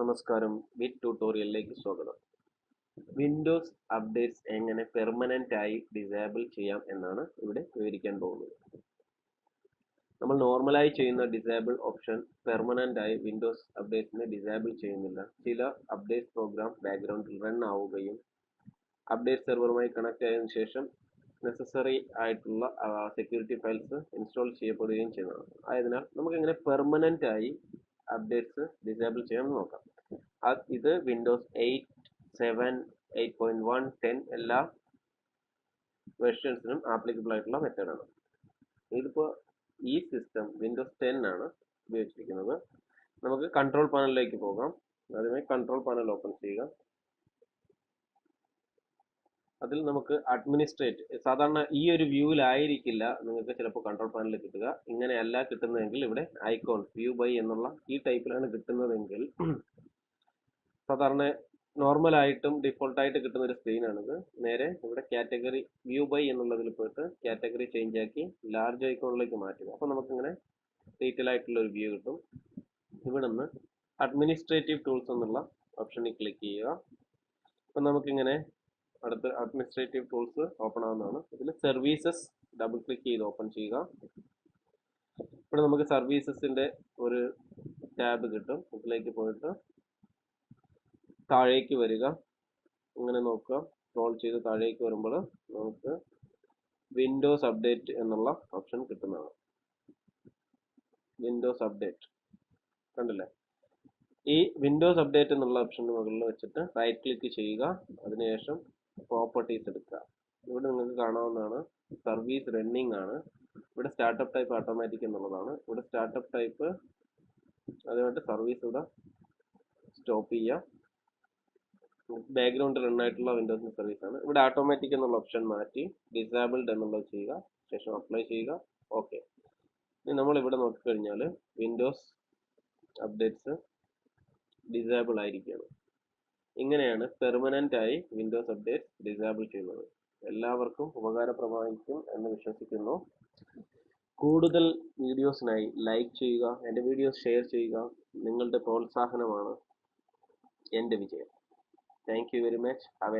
നമസ്കാരം. വിത്ത് ട്യൂട്ടോറിയലിലേക്ക് സ്വാഗതം. വിൻഡോസ് അപ്ഡേറ്റ്സ് എങ്ങനെ പെർമനന്റ് ആയി ഡിസേബിൾ ചെയ്യാം എന്നാണ് ഇവിടെ വിവരിക്കാൻ പോകുന്നത്. നമ്മൾ നോർമലായി ചെയ്യുന്ന ഡിസേബിൾ ഓപ്ഷൻ പെർമനന്റ് ആയി വിൻഡോസ് അപ്ഡേറ്റ്സിനെ ഡിസേബിൾ ചെയ്യുന്നില്ല. ചില അപ്ഡേറ്റ് പ്രോഗ്രാം ബാക്ക്ഗ്രൗണ്ടിൽ റൺ ആവുകയും അപ്ഡേറ്റ് സെർവറുമായി കണക്ട് ആയതിനു ശേഷം നെസസറി ആയിട്ടുള്ള സെക്യൂരിറ്റി ഫയൽസ് ഇൻസ്റ്റാൾ ചെയ്യപ്പെടുകയും ചെയ്യുന്നതാണ്. ആയതിനാൽ നമുക്ക് എങ്ങനെ പെർമനന്റ് ആയി അപ്ഡേറ്റ്സ് ഡിസേബിൾ ചെയ്യാൻ നോക്കാം. അത് ഇത് Windows eight seven eight point one ten എല്ലാ വെർഷൻസിനും ആപ്ലിക്കബിൾ ആയിട്ടുള്ള മെത്തേഡാണ് ഇതിപ്പോൾ ഈ സിസ്റ്റം വിൻഡോസ് ടെൻ ആണ് ഉപയോഗിച്ചിരിക്കുന്നത്. നമുക്ക് കൺട്രോൾ പാനലിലേക്ക് പോകാം. ആദ്യമേ കൺട്രോൾ പാനൽ ഓപ്പൺ ചെയ്യുക. അതിൽ നമുക്ക് അഡ്മിനിസ്ട്രേറ്റ് സാധാരണ ഈ ഒരു വ്യൂവിലായിരിക്കില്ല നിങ്ങൾക്ക് ചിലപ്പോൾ കൺട്രോൾ പാനലിൽ കിട്ടുക. ഇങ്ങനെയല്ല കിട്ടുന്നതെങ്കിൽ ഇവിടെ ഐക്കോൺ വ്യൂ ബൈ എന്നുള്ള ഈ ടൈപ്പിലാണ് കിട്ടുന്നതെങ്കിൽ സാധാരണ നോർമൽ ആയിട്ടും ഡിഫോൾട്ട് ആയിട്ട് കിട്ടുന്ന ഒരു സ്ക്രീനാണിത് നേരെ ഇവിടെ കാറ്റഗറി വ്യൂ ബൈ എന്നുള്ളതിൽ പോയിട്ട് കാറ്റഗറി ചേഞ്ച് ആക്കി ലാർജ് ഐക്കോണിലേക്ക് മാറ്റുക. അപ്പോൾ നമുക്കിങ്ങനെ ഡീറ്റെയിൽ ആയിട്ടുള്ള ഒരു വ്യൂ കിട്ടും. ഇവിടെ നിന്ന് അഡ്മിനിസ്ട്രേറ്റീവ് ടൂൾസ് എന്നുള്ള ഓപ്ഷനിൽ ക്ലിക്ക് ചെയ്യുക. അപ്പം നമുക്കിങ്ങനെ അടുത്ത അഡ്മിനിസ്ട്രേറ്റീവ് ടൂൾസ് ഓപ്പൺ ആവുന്നതാണ്. ഇതിൽ സർവീസസ് ഡബിൾ ക്ലിക്ക് ചെയ്ത് ഓപ്പൺ ചെയ്യുക. ഇവിടെ നമുക്ക് സർവീസസിന്റെ ഒരു ടാബ് കിട്ടും. ഇതിലേക്ക് പോയിട്ട് താഴേക്ക് വരിക. ഇങ്ങനെ നോക്കുക. സ്ക്രോൾ ചെയ്ത് താഴേക്ക് വരുമ്പോൾ നമുക്ക് വിൻഡോസ് അപ്ഡേറ്റ് എന്നുള്ള ഓപ്ഷൻ കിട്ടുന്നതാണ്. വിൻഡോസ് അപ്ഡേറ്റ് കണ്ടില്ലേ? ഈ വിൻഡോസ് അപ്ഡേറ്റ് എന്നുള്ള ഓപ്ഷന് മുകളിൽ വെച്ചിട്ട് റൈറ്റ് ക്ലിക്ക് ചെയ്യുക. അതിനുശേഷം പ്രോപ്പർട്ടീസ് എടുക്കുക. ഇവിടെ നിങ്ങൾക്ക് കാണാവുന്നതാണ് സർവീസ് റണ്ണിങ് ആണ്. ഇവിടെ സ്റ്റാർട്ടപ്പ് ടൈപ്പ് ഓട്ടോമാറ്റിക് എന്നുള്ളതാണ്. ഇവിടെ സ്റ്റാർട്ടപ്പ് ടൈപ്പ് അതുമായിട്ട് സർവീസ് ഇവിടെ സ്റ്റോപ്പ് ചെയ്യുക. ബാക്ക്ഗ്രൗണ്ട് റൺ ആയിട്ടുള്ള സർവീസ് ആണ്. ഇവിടെ ഓട്ടോമാറ്റിക് എന്നുള്ള ഓപ്ഷൻ മാറ്റി ഡിസേബിൾഡ് എന്നുള്ളത് ചെയ്യുക. ശേഷം അപ്ലൈ ചെയ്യുക. ഓക്കെ ഇനി നമ്മൾ ഇവിടെ നോക്കിക്കഴിഞ്ഞാൽ വിൻഡോസ് അപ്ഡേറ്റ്സ് ഡിസേബിൾ ആയിരിക്കുകയാണ്. ഇങ്ങനെയാണ് പെർമനന്റ് ആയി വിൻഡോസ് അപ്ഡേറ്റ് ഡിസേബിൾ ചെയ്യുന്നത്. എല്ലാവർക്കും ഉപകാരപ്രദമായിരിക്കും എന്ന് വിശ്വസിക്കുന്നു. കൂടുതൽ വീഡിയോസിനായി ലൈക്ക് ചെയ്യുക എന്റെ വീഡിയോസ് ഷെയർ ചെയ്യുക നിങ്ങളുടെ പ്രോത്സാഹനമാണ് എന്റെ വിജയം. Thank you very much have